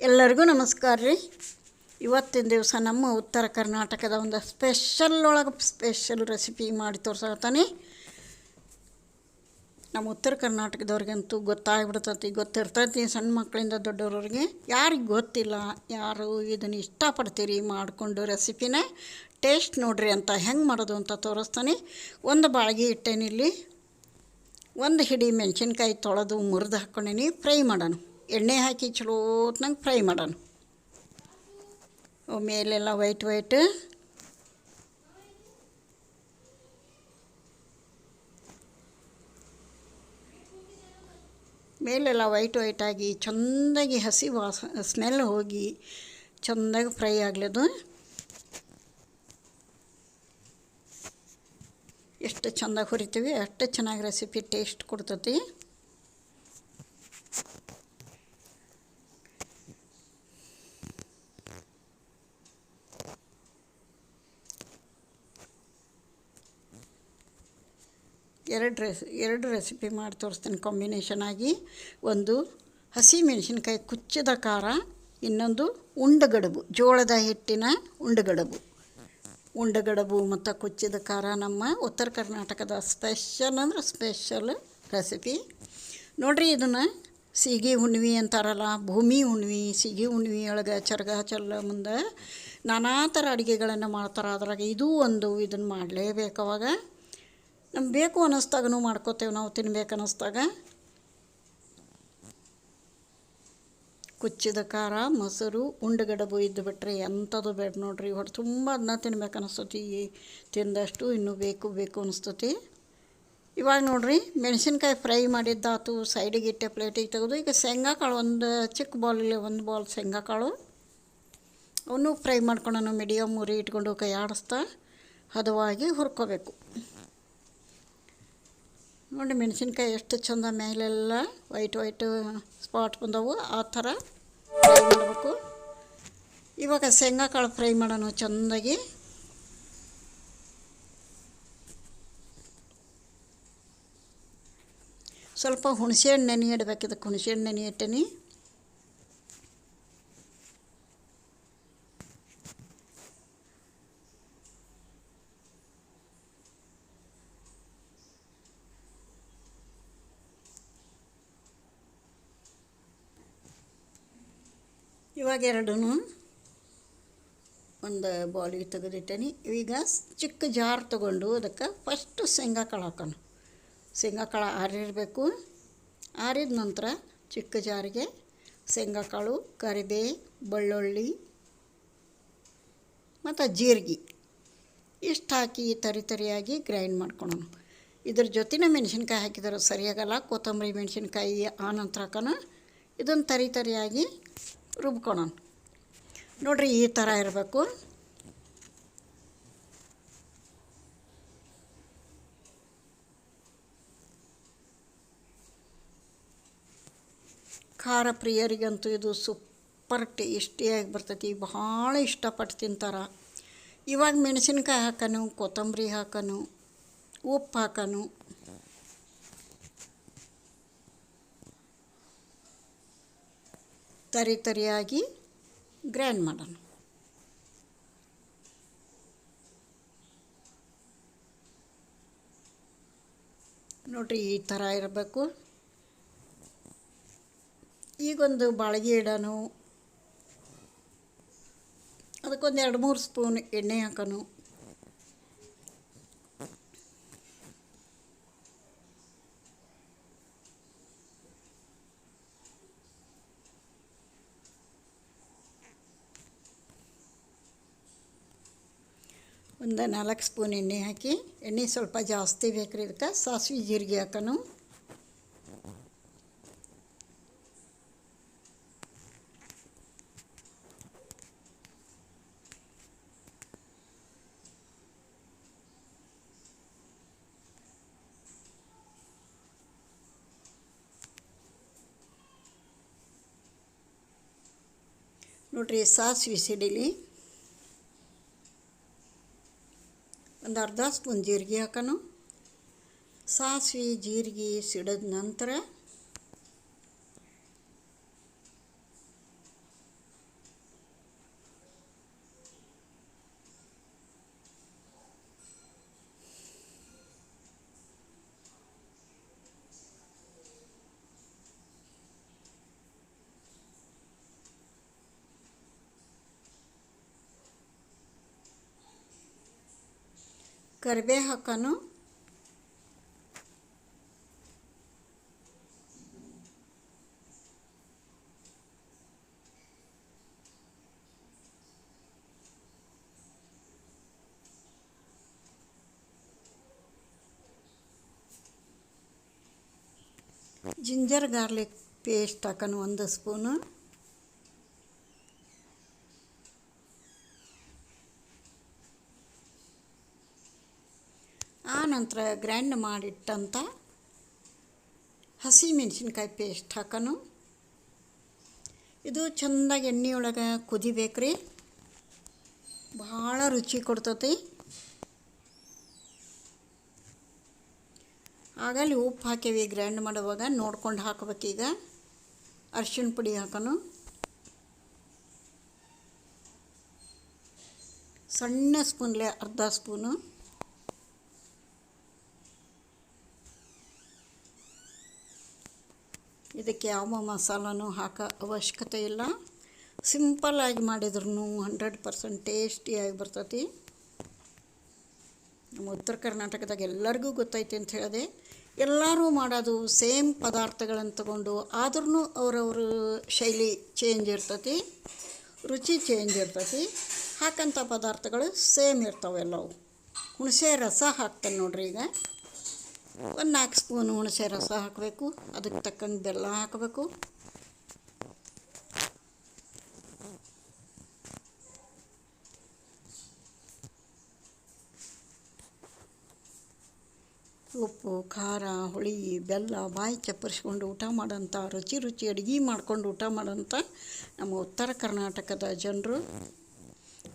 ಎಲ್ಲರಿಗೂ ನಮಸ್ಕಾರ ರೀ. ಇವತ್ತಿನ ದಿವಸ ನಮ್ಮ ಉತ್ತರ ಕರ್ನಾಟಕದ ಒಂದು ಸ್ಪೆಷಲ್ ಒಳಗೆ ಸ್ಪೆಷಲ್ ರೆಸಿಪಿ ಮಾಡಿ ತೋರ್ಸತ್ತಾನೆ ನಮ್ಮ ಉತ್ತರ ಕರ್ನಾಟಕದವ್ರಿಗಂತೂ ಗೊತ್ತಾಗ್ಬಿಡ್ತೈತಿ, ಗೊತ್ತಿರ್ತೈತಿ ಸಣ್ಣ ಮಕ್ಕಳಿಂದ ದೊಡ್ಡವ್ರವ್ರಿಗೆ. ಯಾರಿಗೆ ಗೊತ್ತಿಲ್ಲ, ಯಾರು ಇದನ್ನು ಇಷ್ಟಪಡ್ತೀರಿ ಮಾಡಿಕೊಂಡು ರೆಸಿಪಿನ ಟೇಸ್ಟ್ ನೋಡ್ರಿ ಅಂತ ಹೆಂಗೆ ಮಾಡೋದು ಅಂತ ತೋರಿಸ್ತಾನೆ. ಒಂದು ಬಾಳ್ಗೆ ಇಟ್ಟೇನಿಲ್ಲಿ ಒಂದು ಹಿಡಿ ಮೆಣಸಿನ್ಕಾಯಿ ತೊಳೆದು ಮುರಿದು ಹಾಕ್ಕೊಂಡೇನಿ ಫ್ರೈ ಮಾಡೋಣ. ಎಣ್ಣೆ ಹಾಕಿ ಚಲೋತ್ನಂಗೆ ಫ್ರೈ ಮಾಡೋಣ. ಮೇಲೆಲ್ಲ ವೈಟ್ ವೈಟ್. ಮೇಲೆಲ್ಲ ವೈಟ್ ವೈಟಾಗಿ ಚೆಂದಾಗಿ ಹಸಿ ವಾಸ, ಸ್ಮೆಲ್ ಹೋಗಿ ಚೆಂದಾಗಿ ಫ್ರೈ ಆಗ್ಲದು. ಎಷ್ಟು ಚೆಂದಾಗಿ ಹುರಿತೀವಿ ಅಷ್ಟು ಚೆನ್ನಾಗಿ ರೆಸಿಪಿ ಟೇಸ್ಟ್ ಕೊಡ್ತೈತಿ. ಎರಡು ರೆಸ್ ಎರಡು ರೆಸಿಪಿ ಮಾಡಿ ತೋರಿಸ್ತೀನಿ ಕಾಂಬಿನೇಷನ್ ಆಗಿ. ಒಂದು ಹಸಿ ಮೆಣಸಿನ್ಕಾಯಿ ಕುಚ್ಚದ ಖಾರ, ಇನ್ನೊಂದು ಉಂಡಗಡಬು, ಜೋಳದ ಹಿಟ್ಟಿನ ಉಂಡಗಡಬು. ಉಂಡಗಡಬು ಮತ್ತು ಕುಚ್ಚಿದ ಖಾರ ನಮ್ಮ ಉತ್ತರ ಕರ್ನಾಟಕದ ಸ್ಪೆಷಲ್ ಅಂದ್ರೆ ಸ್ಪೆಷಲ್ ರೆಸಿಪಿ ನೋಡಿರಿ ಇದನ್ನು ಸೀಗೆ ಹುಣ್ವಿ ಅಂತಾರಲ್ಲ, ಭೂಮಿ ಹುಣ್ವಿ ಸೀಗಿ ಹುಣ್ವಿ ಒಳಗೆ ಚರ್ಗ ಚಲ್ಲ ಮುಂದೆ ನಾನಾ ಥರ ಅಡುಗೆಗಳನ್ನು ಮಾಡ್ತಾರೆ. ಅದ್ರಾಗ ಇದೂ ಒಂದು ಇದನ್ನು ಮಾಡಲೇಬೇಕು ಅವಾಗ. ನಮ್ಗೆ ಬೇಕು ಅನ್ನಿಸ್ದಾಗೂ ಮಾಡ್ಕೋತೇವೆ, ನಾವು ತಿನ್ಬೇಕು ಅನ್ನಿಸ್ದಾಗ. ಕುಚ್ಚಿದ ಖಾರ, ಮೊಸರು ಉಂಡುಗಡಬು ಇದ್ದು ಬಿಟ್ಟರೆ ಎಂಥದ್ದು ಬೇಡ ನೋಡ್ರಿ. ಹೊಟ್ಟೆ ತುಂಬ ಅದನ್ನ ತಿನ್ಬೇಕು ಅನ್ನಿಸ್ತತಿ. ತಿಂದಷ್ಟು ಇನ್ನೂ ಬೇಕು ಬೇಕು ಅನಿಸ್ತತಿ ಇವಾಗ ನೋಡ್ರಿ, ಮೆಣಸಿನ್ಕಾಯಿ ಫ್ರೈ ಮಾಡಿದ್ದಾತು ಸೈಡಿಗೆ ಇಟ್ಟೆ ಪ್ಲೇಟಿಗೆ ತೆಗೆದು, ಈಗ ಶೇಂಗಾ ಕಾಳು ಒಂದು ಚಿಕ್ಕ ಬಾಲಲ್ಲಿ ಒಂದು ಬಾಲ್ ಶೇಂಗಾ ಕಾಳು. ಅವನು ಫ್ರೈ ಮಾಡ್ಕೊಂಡು ಮೀಡಿಯಮ್ ಉರಿ ಇಟ್ಕೊಂಡು ಕೈ ಆಡಿಸ್ತಾ ಹದವಾಗಿ ಹುರ್ಕೋಬೇಕು. ನೋಡಿ ಮೆಣಸಿನ್ಕಾಯಿ ಎಷ್ಟು ಚಂದ ಮೇಲೆಲ್ಲ ವೈಟ್ ವೈಟ್ ಸ್ಪಾಟ್ ಬಂದವು. ಆ ಥರ ಫ್ರೈ ಮಾಡಬೇಕು. ಇವಾಗ ಶೇಂಗಾ ಕಾಳು ಫ್ರೈ ಮಾಡೋಣ ಚೆಂದಾಗಿ. ಸ್ವಲ್ಪ ಹುಣಸೆ ಹಣ್ಣು ನೆನೆ ಇಡ್ಬೇಕು. ಇದಕ್ಕೆ ಹುಣಸೆ ಹಣ್ಣು ನೆನೆ ಇಟ್ಟೀನಿ. ಇವಾಗ ಎರಡೂ ಒಂದು ಬೌಲಿಗೆ ತೆಗೆದಿಟ್ಟೇನಿ. ಈಗ ಚಿಕ್ಕ ಜಾರ್ ತೊಗೊಂಡು ಅದಕ್ಕೆ ಫಸ್ಟು ಶೇಂಗಾ ಕಾಳು ಹಾಕೋಣ. ಶೇಂಗಾ ಕಾಳು ಆರಿರಬೇಕು. ಆರಿದ ನಂತರ ಚಿಕ್ಕ ಜಾರಿಗೆ ಶೇಂಗಾ ಕಾಳು ಕರಿಬೇ ಬೆಳ್ಳುಳ್ಳಿ ಮತ್ತು ಜೀರಿಗೆ. ಇಷ್ಟು ಹಾಕಿ ತರಿ ತರಿಯಾಗಿ ಗ್ರೈಂಡ್ ಮಾಡ್ಕೊಳೋಣ. ಇದ್ರ ಜೊತೆನೇ ಮೆಣಸಿನ್ಕಾಯಿ ಹಾಕಿದ್ರೆ. ಸರಿಯಾಗಲ್ಲ. ಕೊತ್ತಂಬರಿ ಮೆಣಸಿನ್ಕಾಯಿ ಆ ನಂತರ ಹಾಕೋಣ. ಇದನ್ನು ತರಿ ತರಿಯಾಗಿ ರುಬ್ಕೊಳೋಣ. ನೋಡಿರಿ ಈ ಥರ ಇರಬೇಕು. ಖಾರ ಪ್ರಿಯರಿಗಂತೂ ಇದು ಸೂಪರ್ ಟೇಸ್ಟಿಯಾಗಿ ಬರ್ತೈತಿ. ಭಾಳ ಇಷ್ಟಪಟ್ಟು ತಿಂತಾರೆ. ಇವಾಗ ಮೆಣಸಿನ್ಕಾಯಿ ಹಾಕನು, ಕೊತ್ತಂಬರಿ ಹಾಕನು, ಉಪ್ಪು ಹಾಕನು. ತರಿ ತರಿಯಾಗಿ ಗ್ರ್ಯಾಂಡ್ ಮಾಡೋಣ. ನೋಡಿರಿ ಈ ಥರ ಇರಬೇಕು. ಈಗೊಂದು ಬಾಳಿಗೆ ಇಡೋನು. ಅದಕ್ಕೊಂದು ಎರಡು ಮೂರು ಸ್ಪೂನ್ ಎಣ್ಣೆ ಹಾಕೋನು. ಒಂದು ನಾಲ್ಕು ಸ್ಪೂನ್ ಎಣ್ಣೆ ಹಾಕಿ. ಎಣ್ಣೆ ಸ್ವಲ್ಪ ಜಾಸ್ತಿ ಬೇಕು ರೀ ಇದಕ್ಕೆ. ಸಾಸಿವೆ, ಜೀರಿಗೆ ಹಾಕೋನು. ನೋಡ್ರಿ, ಸಾಸಿವೆ ಸಿಡಿಲಿ. ಒಂದು ಅರ್ಧ ಸ್ಪೂನ್ ಜೀರಿಗೆ ಹಾಕೋಣ. ಸಾಸಿವೆ ಜೀರಿಗೆ ಸಿಡಿದ ನಂತರ ಕರಿಬೇ ಹಾಕೋನು ಜಿಂಜರ್ ಗಾರ್ಲಿಕ್ ಪೇಸ್ಟ್ ಹಾಕೋನು ಒಂದು ಸ್ಪೂನು ಆ ನಂತರ ಗ್ರ್ಯಾಂಡ್ ಮಾಡಿಟ್ಟಂಥ ಹಸಿ ಮೆಣಸಿನ್ಕಾಯಿ ಪೇಸ್ಟ್ ಹಾಕೋನು. ಇದು ಚೆಂದಾಗಿ ಎಣ್ಣೆಯೊಳಗೆ ಕುದಿಬೇಕು ರೀ ಭಾಳ ರುಚಿ ಕೊಡ್ತತಿ. ಆಗಲ್ಲಿ ಉಪ್ಪು ಹಾಕೇವಿ ಗ್ರೈಂಡ್ ಮಾಡುವಾಗ ನೋಡ್ಕೊಂಡು ಹಾಕ್ಬೇಕೀಗ. ಅರ್ಶಿಣ ಪುಡಿ ಹಾಕೋನು. ಸಣ್ಣ ಸ್ಪೂನ್ಲೆ ಅರ್ಧ ಸ್ಪೂನು. ಇದಕ್ಕೆ ಯಾವ ಮಸಾಲನೂ ಹಾಕೋ ಅವಶ್ಯಕತೆ ಇಲ್ಲ. ಸಿಂಪಲ್ಲಾಗಿ ಮಾಡಿದ್ರೂ ಹಂಡ್ರೆಡ್ ಪರ್ಸೆಂಟ್ ಟೇಸ್ಟಿಯಾಗಿ ಬರ್ತೈತಿ. ನಮ್ಮ ಉತ್ತರ ಕರ್ನಾಟಕದಾಗ ಎಲ್ಲರಿಗೂ ಗೊತ್ತೈತಿ ಅಂತ ಹೇಳಿದೆ, ಎಲ್ಲರೂ ಮಾಡೋದು ಸೇಮ್ ಪದಾರ್ಥಗಳನ್ನು ತಗೊಂಡು ಆದ್ರೂ ಅವ್ರವ್ರ ಶೈಲಿ ಚೇಂಜ್ ಇರ್ತತಿ, ರುಚಿ ಚೇಂಜ್ ಇರ್ತತಿ. ಹಾಕಂಥ ಪದಾರ್ಥಗಳು ಸೇಮ್ ಇರ್ತವೆ ಎಲ್ಲವು. ಹುಣಸೆ ರಸ ಹಾಕ್ತಾನೆ ನೋಡ್ರಿ ಈಗ. ಒಂದು ನಾಲ್ಕು ಸ್ಪೂನ್ ಹುಣಸೆ ರಸ ಹಾಕಬೇಕು. ಅದಕ್ಕೆ ತಕ್ಕಂಗೆ ಬೆಲ್ಲ ಹಾಕಬೇಕು. ಉಪ್ಪು, ಖಾರ, ಹುಳಿ, ಬೆಲ್ಲ ಬಾಯಿ ಚಪ್ಪರಿಸ್ಕೊಂಡು ಊಟ ಮಾಡೋಂಥ ರುಚಿ ರುಚಿ ಅಡುಗೆ ಮಾಡ್ಕೊಂಡು ಊಟ ಮಾಡೋಂಥ ನಮ್ಮ ಉತ್ತರ ಕರ್ನಾಟಕದ ಜನರು.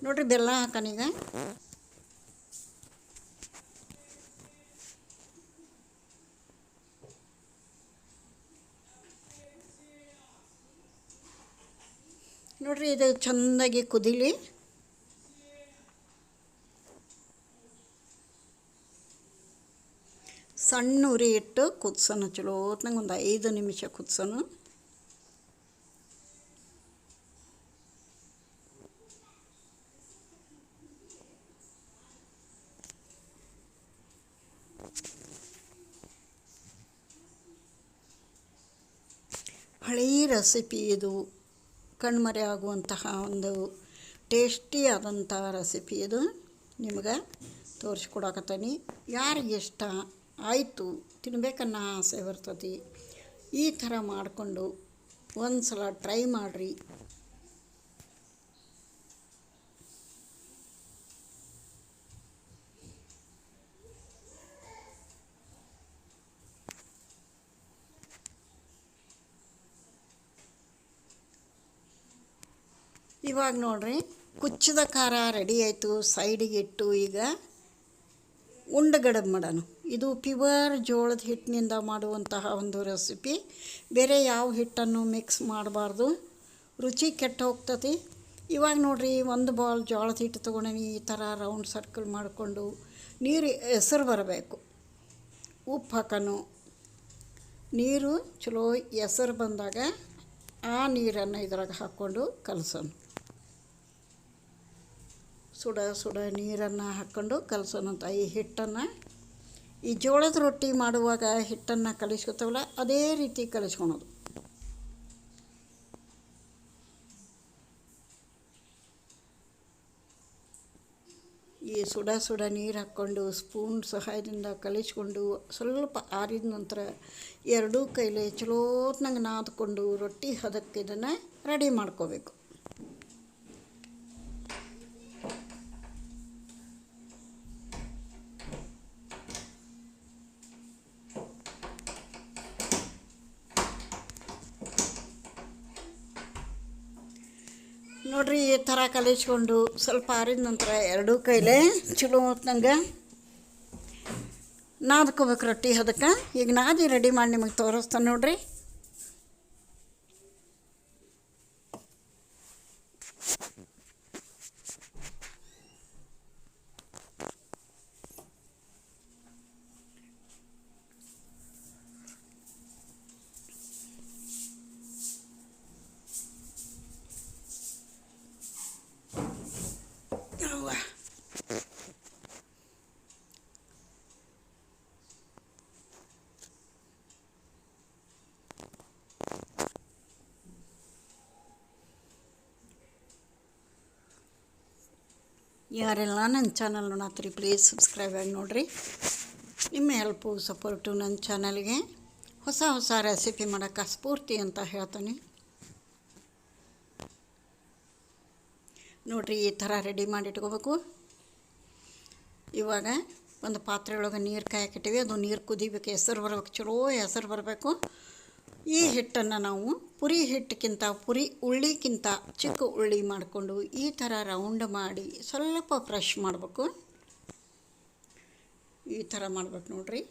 ನೋಡಿರಿ ಬೆಲ್ಲ ಹಾಕನೀಗ. ನೋಡಿರಿ, ಇದು ಚೆಂದಾಗಿ ಕುದಿಲಿ. ಸಣ್ಣ ಉರಿ ಇಟ್ಟು ಕುದಿಸೋಣ ಚಲೋ ಹೊತ್ನಾಗ ಒಂದು ಐದು ನಿಮಿಷ ಕುದಿಸೋಣ. ಹಳೆಯ ರೆಸಿಪಿ ಇದು. ಕಣ್ಮರೆ ಆಗುವಂತಹ ಒಂದು ಟೇಸ್ಟಿ ಆದಂಥ ರೆಸಿಪಿ ಇದು. ನಿಮ್ಗೆ ತೋರಿಸ್ಕೊಡಕತ್ತೀನಿ. ಯಾರಿಗೆ ಇಷ್ಟ ಆಯಿತು, ತಿನ್ಬೇಕನ್ನೋ ಆಸೆ ಬರ್ತತಿ. ಈ ಥರ ಮಾಡಿಕೊಂಡು ಒಂದು ಸಲ ಟ್ರೈ ಮಾಡಿರಿ. ಇವಾಗ ನೋಡ್ರಿ, ಕುಚ್ಚದ ಖಾರ ರೆಡಿ ಆಯಿತು ಸೈಡಿಗೆ ಇಟ್ಟು ಈಗ ಉಂಡಗಡಬು ಮಾಡೋಣ. ಇದು ಪ್ಯೂವರ್ ಜೋಳದ ಹಿಟ್ಟಿನಿಂದ ಮಾಡುವಂತಹ ಒಂದು ರೆಸಿಪಿ ಬೇರೆ ಯಾವ ಹಿಟ್ಟನ್ನು ಮಿಕ್ಸ್ ಮಾಡಬಾರ್ದು. ರುಚಿ ಕೆಟ್ಟ ಹೋಗ್ತತಿ ಇವಾಗ ನೋಡ್ರಿ, ಒಂದು ಬಾಲ್ ಜೋಳದ ಹಿಟ್ಟು ತೊಗೊಂಡೀನಿ ಈ ಥರ ರೌಂಡ್ ಸರ್ಕಲ್ ಮಾಡಿಕೊಂಡು ನೀರು, ಹೆಸರು ಬರಬೇಕು. ಉಪ್ಪು ಹಾಕೋನು. ನೀರು ಚಲೋ ಹೆಸರು ಬಂದಾಗ ಆ ನೀರನ್ನು ಇದ್ರಾಗ ಹಾಕ್ಕೊಂಡು ಕಲಸೋಣ. ಸುಡ ಸುಡ ನೀರನ್ನು ಹಾಕ್ಕೊಂಡು ಕಲಸೋಣಂತ ಈ ಹಿಟ್ಟನ್ನು, ಈ ಜೋಳದ ರೊಟ್ಟಿ ಮಾಡುವಾಗ ಹಿಟ್ಟನ್ನು ಕಲಿಸ್ಕೊತವಲ್ಲ, ಅದೇ ರೀತಿ ಕಲಿಸ್ಕೊಳೋದು. ಈ ಸುಡ ಸುಡ ನೀರು ಹಾಕ್ಕೊಂಡು, ಸ್ಪೂನ್ ಸಹಾಯದಿಂದ ಕಲಿಸ್ಕೊಂಡು, ಸ್ವಲ್ಪ ಆರಿದ ನಂತರ ಎರಡೂ ಕೈಲಿ ಚಲೋತ್ನಂಗೆ ನಾದ್ಕೊಂಡು ರೊಟ್ಟಿ ಹದಕ್ಕೆ ಇದನ್ನು ರೆಡಿ ಮಾಡ್ಕೋಬೇಕು. ನೋಡ್ರಿ, ಈ ಥರ ಕಲಿಸ್ಕೊಂಡು ಸ್ವಲ್ಪ ಆರಿದ ನಂತರ ಎರಡೂ ಕೈಲೇ ಚಲೋ ಹೊತ್ನಂಗೆ ನಾದ್ಕೋಬೇಕು ರೊಟ್ಟಿ ಅದಕ್ಕೆ ಈಗ ನಾದಿ ರೆಡಿ ಮಾಡಿ ನಿಮಗೆ ತೋರಿಸ್ತಾನೆ ನೋಡ್ರಿ. ಯಾರೆಲ್ಲ ನನ್ನ ಚಾನಲ್ ನೋಡತ್ತೀರಿ ಪ್ಲೀಸ್ ಸಬ್ಸ್ಕ್ರೈಬ್ ಆಗಿ ನೋಡಿರಿ. ನಿಮ್ಮ ಹೆಲ್ಪು ಸಪೋರ್ಟು ನನ್ನ ಚಾನಲ್ಗೆ ಹೊಸ ಹೊಸ ರೆಸಿಪಿ ಮಾಡೋಕ್ಕೆ ಸ್ಫೂರ್ತಿ ಅಂತ ಹೇಳ್ತೀನಿ. ನೋಡಿರಿ ಈ ಥರ ರೆಡಿ ಮಾಡಿ ಇಟ್ಕೋಬೇಕು. ಇವಾಗ ಒಂದು ಪಾತ್ರೆ ಒಳಗೆ ನೀರು ಕಾಯಕ್ಕಿಟ್ಟಿವಿ ಅದು ನೀರು ಕುದಿಬೇಕು. ಹೆಸರು ಬರ್ಬೇಕು. ಚಲೋ ಹೆಸರು ಬರಬೇಕು. ಈ ಹಿಟ್ಟನ್ನು ನಾವು ಪುರಿ ಹಿಟ್ಟಕ್ಕಿಂತ, ಪುರಿ ಉಳ್ಳಿಗಿಂತ ಚಿಕ್ಕ ಉಳ್ಳಿ ಮಾಡಿಕೊಂಡು ಈ ಥರ ರೌಂಡ್ ಮಾಡಿ ಸ್ವಲ್ಪ ಫ್ರೆಶ್ ಮಾಡಬೇಕು. ಈ ಥರ ಮಾಡ್ಬೇಕು ನೋಡ್ರಿ.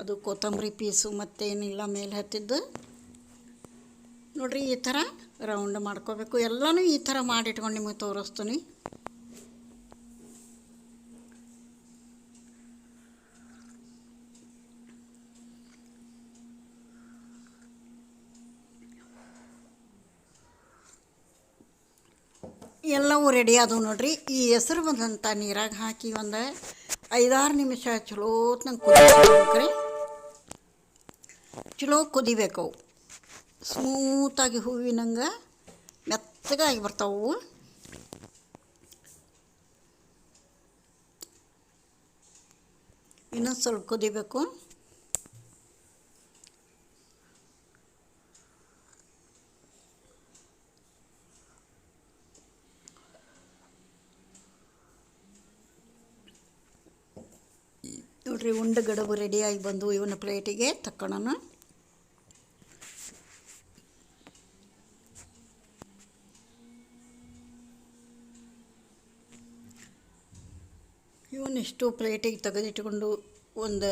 ಅದು ಕೊತ್ತಂಬರಿ ಪೀಸು ಮತ್ತೇನಿಲ್ಲ ಮೇಲೆ ಹತ್ತಿದ್ದು. ನೋಡ್ರಿ ಈ ಥರ ರೌಂಡ್ ಮಾಡ್ಕೋಬೇಕು. ಎಲ್ಲನೂ ಈ ಥರ ಮಾಡಿಟ್ಕೊಂಡು ನಿಮಗೆ ತೋರಿಸ್ತೀನಿ. ಎಲ್ಲವೂ ರೆಡಿ ಆದವು ನೋಡ್ರಿ. ಈ ಹೆಸರು ಬಂದಂಥ ನೀರಾಗ ಹಾಕಿ ಒಂದು ಐದಾರು ನಿಮಿಷ ಚಲೋ ಕುದಿಬೇಕ್ರಿ. ಚಲೋ ಕುದಿಬೇಕು ಅವು. ಸ್ಮೂತಾಗಿ ಹೂವಿನಂಗೆ ಮೆತ್ತಗಾಗಿ ಬರ್ತಾವು. ಇನ್ನೊಂದು ಸ್ವಲ್ಪ ಕುದಿಬೇಕು. ಉಂಡೆ ಗಡಬು ರೆಡಿಯಾಗಿ ಬಂದು ಇವನ ಪ್ಲೇಟಿಗೆ ತಕ್ಕೊಳ್ಳೋಣ ಇವನ್ನಿಷ್ಟು ಪ್ಲೇಟಿಗೆ ತೆಗೆದಿಟ್ಕೊಂಡು ಒಂದು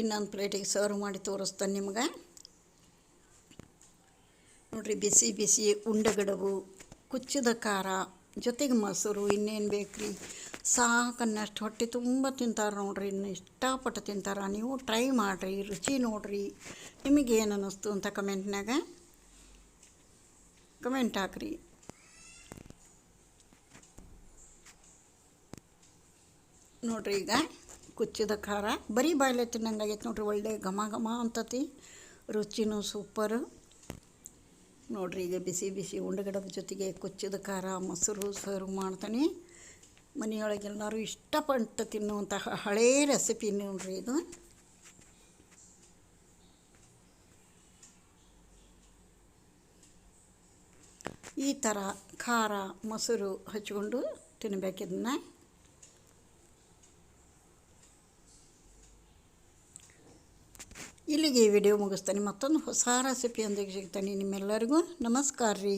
ಇನ್ನೊಂದು ಪ್ಲೇಟಿಗೆ ಸರ್ವ್ ಮಾಡಿ ತೋರಿಸ್ತಾನೆ ನಿಮ್ಗೆ. ನೋಡಿರಿ, ಬಿಸಿ ಬಿಸಿ ಉಂಡೆಗಡಬು, ಕುಚ್ಚಿದ ಖಾರ, ಜೊತೆಗೆ ಮೊಸರು, ಇನ್ನೇನು ಬೇಕ್ರಿ? ಸಾಕನ್ನಷ್ಟು ಹೊಟ್ಟೆ ತುಂಬ ತಿಂತಾರೆ ನೋಡ್ರಿ, ಇನ್ನು ಇಷ್ಟಪಟ್ಟು ತಿಂತಾರೆ. ನೀವು ಟ್ರೈ ಮಾಡಿರಿ, ರುಚಿ ನೋಡಿರಿ. ನಿಮಗೇನು ಅನ್ನಿಸ್ತು ಅಂತ ಕಮೆಂಟ್ನಾಗ ಕಮೆಂಟ್ ಹಾಕ್ರಿ. ನೋಡ್ರಿ ಈಗ ಕುಚ್ಚಿದ ಖಾರ. ಬರೀ ಬಾಯ್ಲೆ ತಿನ್ನಂಗಾಗೈತೆ ನೋಡ್ರಿ, ಒಳ್ಳೆ ಘಮ ಘಮ ಅಂತತಿ. ರುಚಿನೂ ಸೂಪರು ನೋಡ್ರಿ ಈಗ ಬಿಸಿ ಬಿಸಿ ಉಂಡೆಗಡಬ ಜೊತೆಗೆ ಕುಚ್ಚಿದ ಖಾರ, ಮೊಸರು, ಸರ್ವ್ ಮಾಡ್ತಾನೆ. ಮನೆಯೊಳಗೆಲ್ಲರೂ ಇಷ್ಟಪಟ್ಟು ತಿನ್ನುವಂತಹ ಹಳೇ ರೆಸಿಪಿ ನೋಡ್ರಿ ಇದು. ಈ ಥರ ಖಾರ, ಮೊಸರು ಹಚ್ಕೊಂಡು ತಿನ್ನಬೇಕಿದನ್ನ ಇಲ್ಲಿಗೆ ಈ ವಿಡಿಯೋ ಮುಗಿಸ್ತಾನೆ. ಮತ್ತೊಂದು ಹೊಸ ರೆಸಿಪಿಯೊಂದಿಗೆ ಸಿಗ್ತಾನೆ ನಿಮ್ಮೆಲ್ಲರಿಗೂ. ನಮಸ್ಕಾರ ರೀ